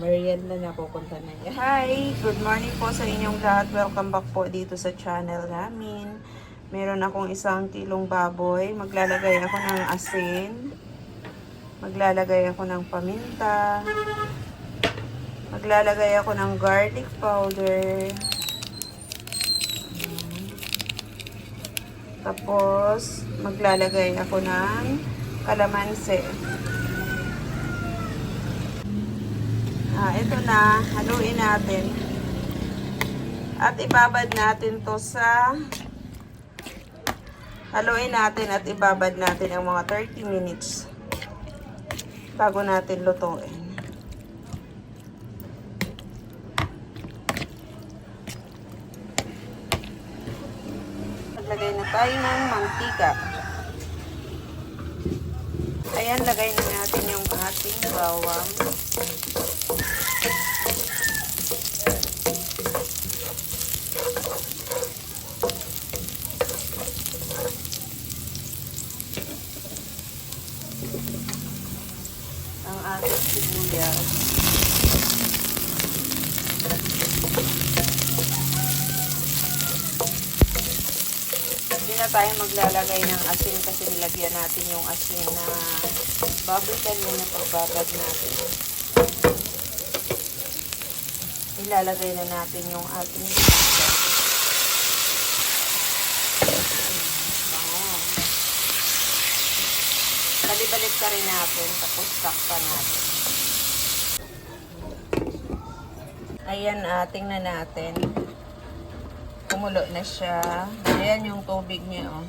Merienda na pupunta na yan. Hi! Good morning po sa inyong lahat. Welcome back po dito sa channel namin. Meron akong isang kilong baboy. Maglalagay ako ng asin. Maglalagay ako ng paminta. Maglalagay ako ng garlic powder. Tapos, maglalagay ako ng kalamansi. Ah, ito na. Haluin natin. At ibabad natin to sa haluin natin at ibabad natin ang mga 30 minutes bago natin lutuin. Maglagay na tayo ng mantika. Ayan, lagay na natin yung ating bawang. ang ating sibuyas. Tayo maglalagay ng asin kasi nilagyan natin yung asin na babalikan muna pagbabad natin. Ilalagay na natin yung ating sibuyas. Bango. Balik-balik ka rin natin, tapos takpan natin. Ayan, ah, tingnan natin. Kumulo na siya. Ayan yung tubig niya, oh.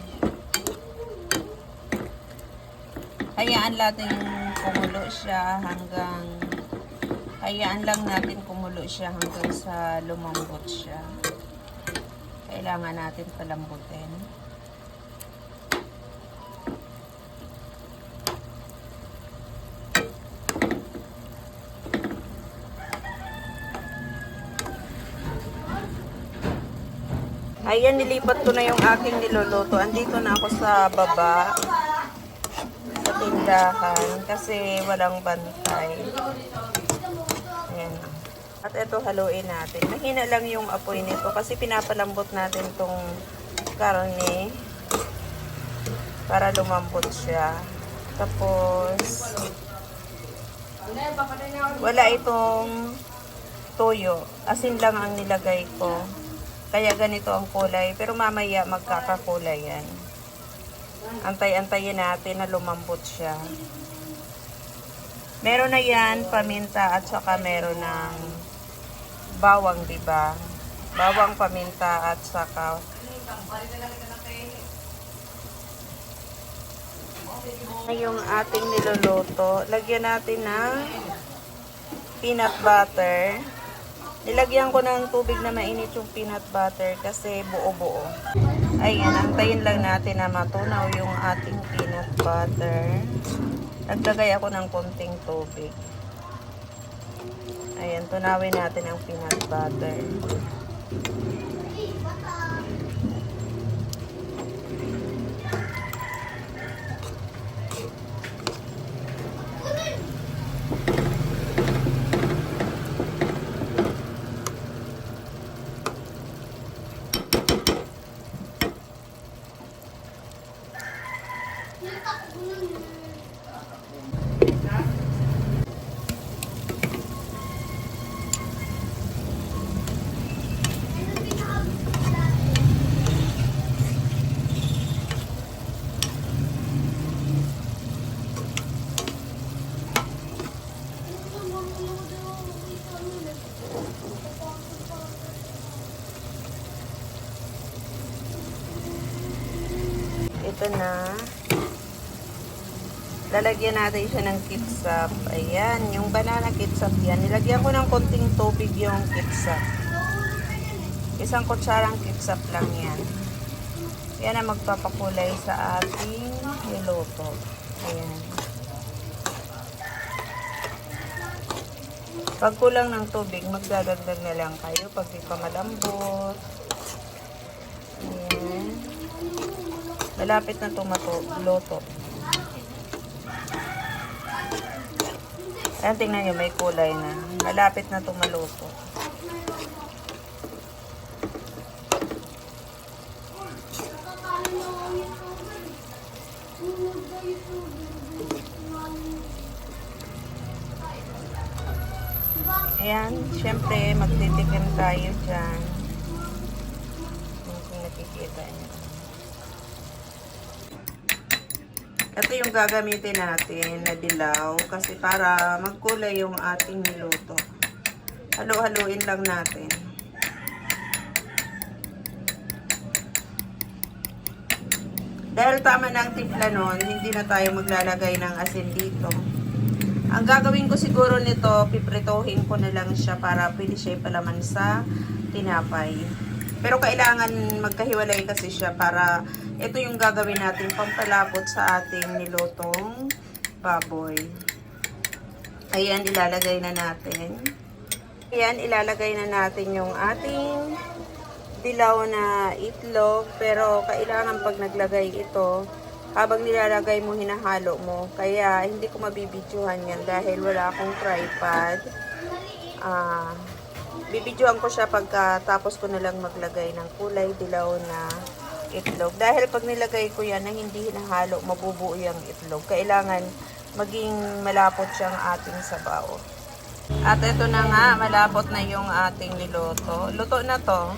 Hayaan natin kumulo siya hanggang hayaan lang natin kumulo siya hanggang sa lumambot siya. Kailangan natin palambutin. Ayan, nilipat ko na yung aking niluluto. Andito na ako sa baba. Sa tindahan. Kasi walang bantay. Ayan. At ito, haluin natin. Mahina lang yung apoy nito. Kasi pinapalambot natin tong karne. Para lumambot siya. Tapos, wala itong toyo. Asin lang ang nilagay ko. Kaya ganito ang kulay. Pero mamaya magkakakulay yan. Antay-antayin natin na lumambot siya. Meron na yan, paminta at saka meron ng bawang, di ba? Bawang, paminta at saka yung ating niluluto. Lagyan natin ng peanut butter. Nilagyan ko ng tubig na mainit yung peanut butter kasi buo-buo. Ayan, antayin lang natin na matunaw yung ating peanut butter. Naglagay ako ng konting tubig. Ayan, tunawin natin ang peanut butter. Ito na. Lalagyan natin siya ng kitsap. Ayan, yung banana kitsap yan. Nilagyan ko ng konting tubig yung kitsap. Isang kutsarang kitsap lang yan. Yan ang magpapakulay sa ating niluto. Ayan. Pag kulang ng tubig, magdadagdag na lang kayo pag di pa malambot. Ayan. Malapit na tumato, loto. Ayan, tingnan nyo, may kulay na. Malapit na tumaluto. Ayan, syempre, magtitikim tayo dyan. Kung nakikita nyo. Ito yung gagamitin natin na dilaw kasi para magkulay yung ating niluto. Halo-haluin lang natin. Dahil tama na ang timpla nun, hindi na tayo maglalagay ng asin dito. Ang gagawin ko siguro nito, pipritohin ko na lang siya para pwede siya palaman sa tinapay. Pero kailangan magkahiwalay kasi siya para ito yung gagawin natin pampalapot sa ating nilutong baboy. Ayan, ilalagay na natin. Ayan, ilalagay na natin yung ating dilaw na itlog. Pero kailangan pag naglagay ito, habang nilalagay mo, hinahalo mo. Kaya hindi ko mabibidyohan yan dahil wala akong tripod. Ah, bibidyohan ko siya pagkatapos ko na lang maglagay ng kulay dilaw na itlog. Dahil pag nilagay ko yan na hindi hinahalo, mabubuo yung itlog. Kailangan maging malapot siyang ating sabaw. At ito na nga, malapot na yung ating niluto. Luto na to.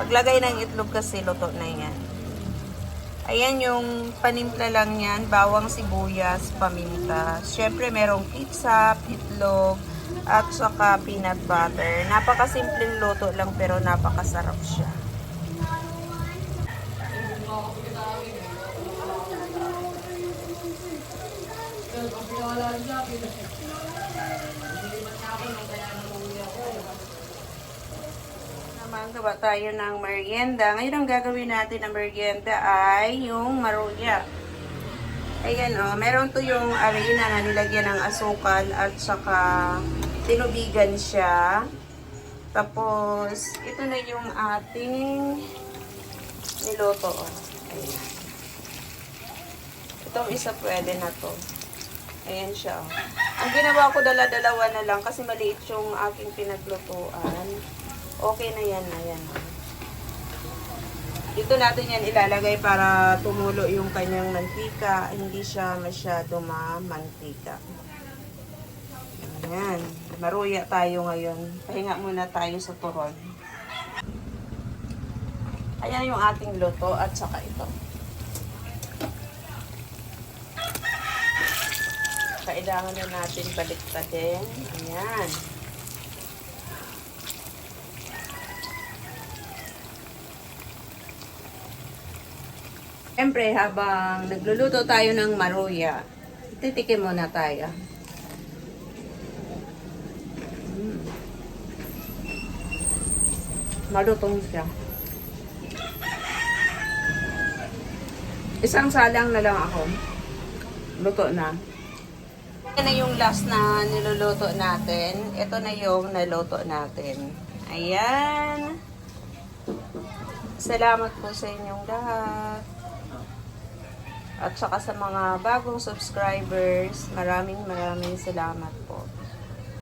Paglagay ng itlog kasi, luto na yan. Ayan yung panimpla lang yan, bawang sibuyas, paminta. Siyempre merong pizza, itlog, at saka peanut butter. Napakasimpleng luto lang pero napakasarap siya. naman gawa tayo ng merienda. Ngayon ang gagawin natin na merienda ay yung maruya. Ayan o, oh, meron to yung arena na nilagyan ng asukal at saka tinubigan siya. Tapos, ito na yung ating niloto. Oh. Ayan. Itong isa pwede na to. Ayan siya. Oh. Ang ginawa ko dala-dalawa na lang kasi maliit yung aking pinaglutuan. Okay na yan na yan. Dito natin yan ilalagay para tumulo yung kanyang mantika. Hindi siya masyado mamantika. Ayan. Maruya tayo ngayon. Pahinga muna tayo sa turon. Ayan yung ating luto at saka ito. Kailangan na natin baliktadin. Ayan. Siyempre, habang nagluluto tayo ng maruya, titikim muna tayo. Malutong siya. Isang salang na lang ako. Luto na. Ito na yung last na niluluto natin. Ito na yung naluto natin. Ayan. Salamat po sa inyong lahat. At saka sa mga bagong subscribers, maraming maraming salamat po.